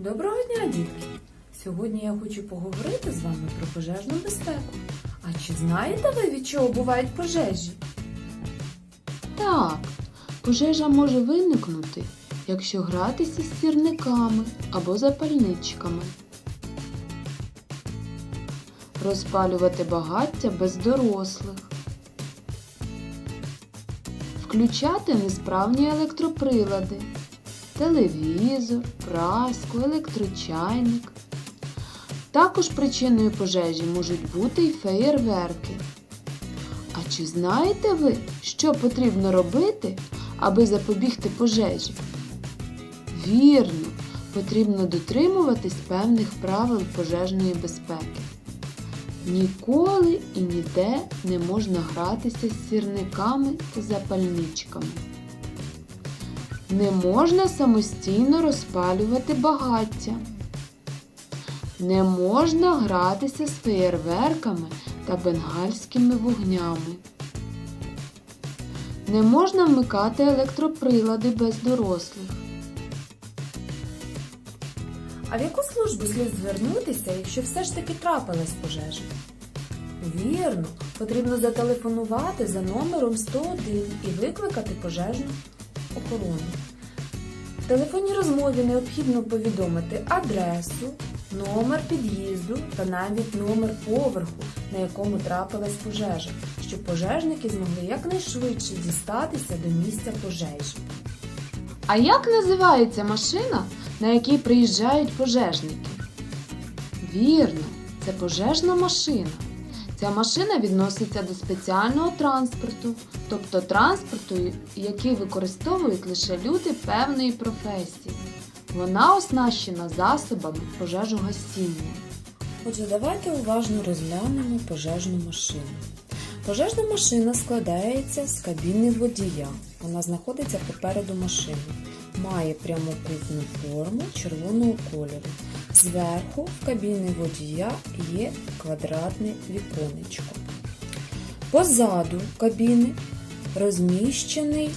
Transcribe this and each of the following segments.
Доброго дня, дітки! Сьогодні я хочу поговорити з вами про пожежну безпеку. А чи знаєте ви, від чого бувають пожежі? Так, пожежа може виникнути, якщо гратися з сірниками або запальничками. Розпалювати багаття без дорослих. Включати несправні електроприлади, телевізор, праску, електрочайник. Також причиною пожежі можуть бути й феєрверки. А чи знаєте ви, що потрібно робити, аби запобігти пожежі? Вірно, потрібно дотримуватись певних правил пожежної безпеки. Ніколи і ніде не можна гратися з сірниками та запальничками. Не можна самостійно розпалювати багаття. Не можна гратися з феєрверками та бенгальськими вогнями. Не можна вмикати електроприлади без дорослих. А в яку службу слід звернутися, якщо все ж таки трапилась пожежа? Вірно, потрібно зателефонувати за номером 101 і викликати пожежну охорону. В телефонній розмові необхідно повідомити адресу, номер під'їзду та навіть номер поверху, на якому трапилась пожежа, щоб пожежники змогли якнайшвидше дістатися до місця пожежі. А як називається машина, на якій приїжджають пожежники? Вірно, це пожежна машина. Ця машина відноситься до спеціального транспорту, тобто транспорту, який використовують лише люди певної професії. Вона оснащена засобами пожежогасіння. Отже, давайте уважно розглянемо пожежну машину. Пожежна машина складається з кабіни водія. Вона знаходиться попереду машини. Має прямокутну форму червоного кольору. Зверху в кабіни водія є квадратне віконечко. Позаду кабіни розміщений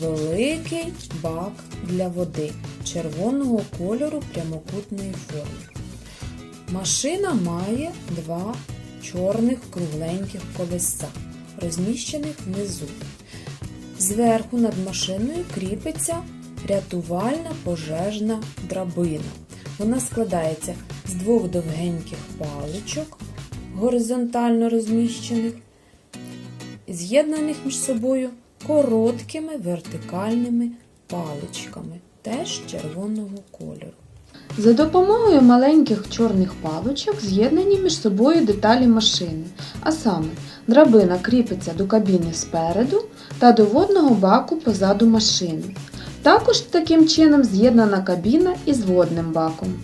великий бак для води червоного кольору прямокутної форми. Машина має два чорних кругленьких колеса, розміщених внизу. Зверху над машиною кріпиться рятувальна пожежна драбина. Вона складається з двох довгеньких паличок, горизонтально розміщених, з'єднаних між собою короткими вертикальними паличками, теж червоного кольору. За допомогою маленьких чорних паличок з'єднані між собою деталі машини, а саме драбина кріпиться до кабіни спереду та до водного баку позаду машини. Також таким чином з'єднана кабіна із водним баком.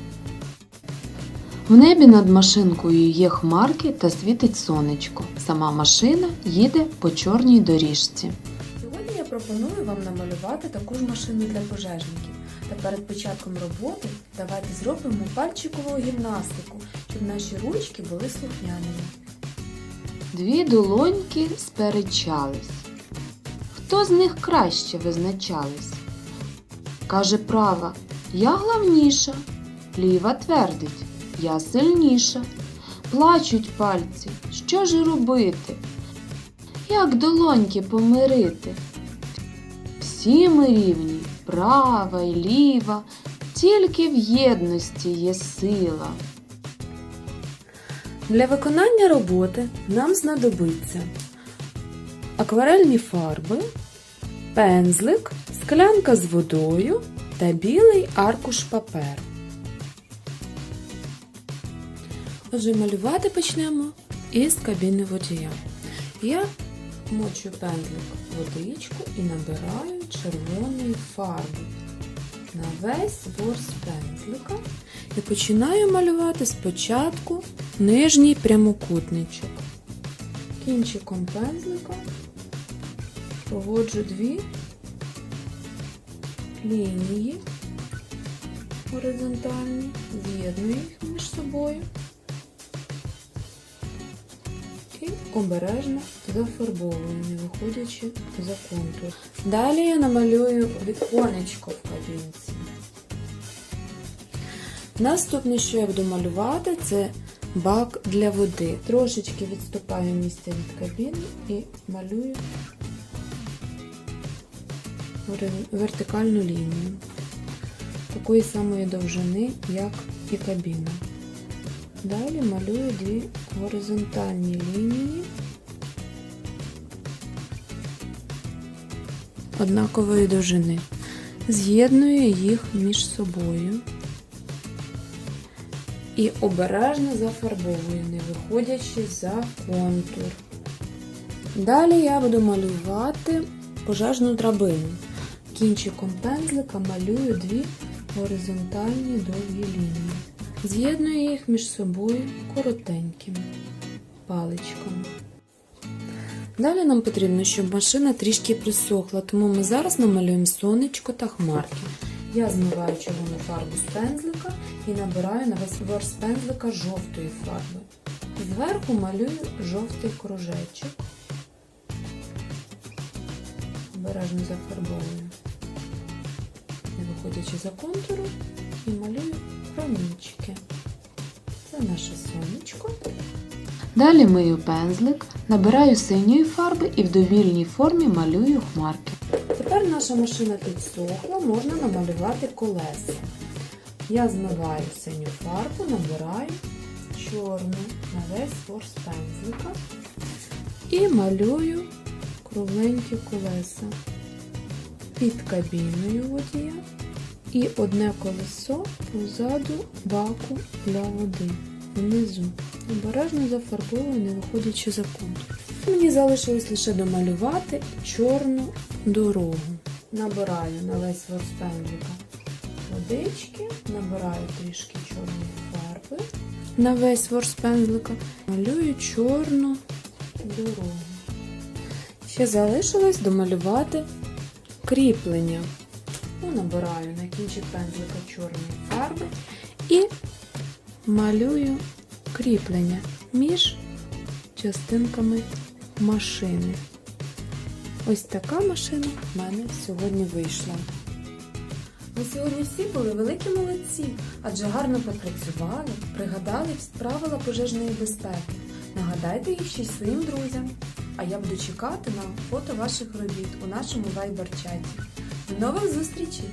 В небі над машинкою є хмарки та світить сонечко. Сама машина їде по чорній доріжці. Сьогодні я пропоную вам намалювати таку ж машину для пожежників. Та перед початком роботи давайте зробимо пальчикову гімнастику, щоб наші ручки були слухняними. Дві долоньки сперечались. Хто з них краще визначались? Каже права, я главніша. Ліва твердить, я сильніша. Плачуть пальці, що ж робити? Як долоньки помирити? Всі ми рівні, права й ліва, тільки в єдності є сила. Для виконання роботи нам знадобиться акварельні фарби, пензлик, склянка з водою та білий аркуш паперу. Отже, малювати почнемо із кабіни водія. Я мочу пензлик водичку і набираю червоної фарби на весь ворс пензлика і починаю малювати спочатку нижній прямокутничок. Кінчиком пензлика проводжу дві лінії горизонтальні, з'єдную їх між собою і обережно зафарбовую, не виходячи за контур. Далі я намалюю віконечко в кабінці. Наступне, що я буду малювати, це бак для води. Трошечки відступаю місце від кабіни і малюю вертикальну лінію. Такої самої довжини, як і кабіна. Далі малюю дві горизонтальні лінії однакової довжини. З'єдную їх між собою і обережно зафарбовую, не виходячи за контур. Далі я буду малювати пожежну драбину. Кінчиком пензлика малюю дві горизонтальні довгі лінії. З'єдную їх між собою коротенькими паличками. Далі нам потрібно, щоб машина трішки присохла, тому ми зараз намалюємо сонечко та хмарки. Я змиваю червону фарбу з пензлика і набираю на весь ворс пензлика жовтої фарби. Зверху малюю жовтий кружечок. Обережно зафарбовую, виходячи за контуру, і малюю промінчики. Це наше сонечко. Далі мию пензлик, набираю синьої фарби і в довільній формі малюю хмарки. Тепер наша машина підсохла, можна намалювати колеса. Я змиваю синю фарбу, набираю чорну на весь ворс пензлика і малюю кругленькі колеса під кабіною водія і одне колесо позаду баку для води внизу. Обережно зафарбовую, не виходячи за контур. Мені залишилось лише домалювати чорну дорогу. Набираю на весь ворс пензлика водички, набираю трішки чорної фарби на весь ворс пензлика, малюю чорну дорогу. Ще залишилось домалювати кріплення. Набираю на кінчик пензлика чорної фарби і малюю кріплення між частинками машини. Ось така машина в мене сьогодні вийшла. Ви сьогодні всі були великі молодці, адже гарно попрацювали, пригадали правила пожежної безпеки. Нагадайте їх ще й своїм друзям. А я буду чекати на фото ваших робіт у нашому вайбер-чаті. До нових зустрічей!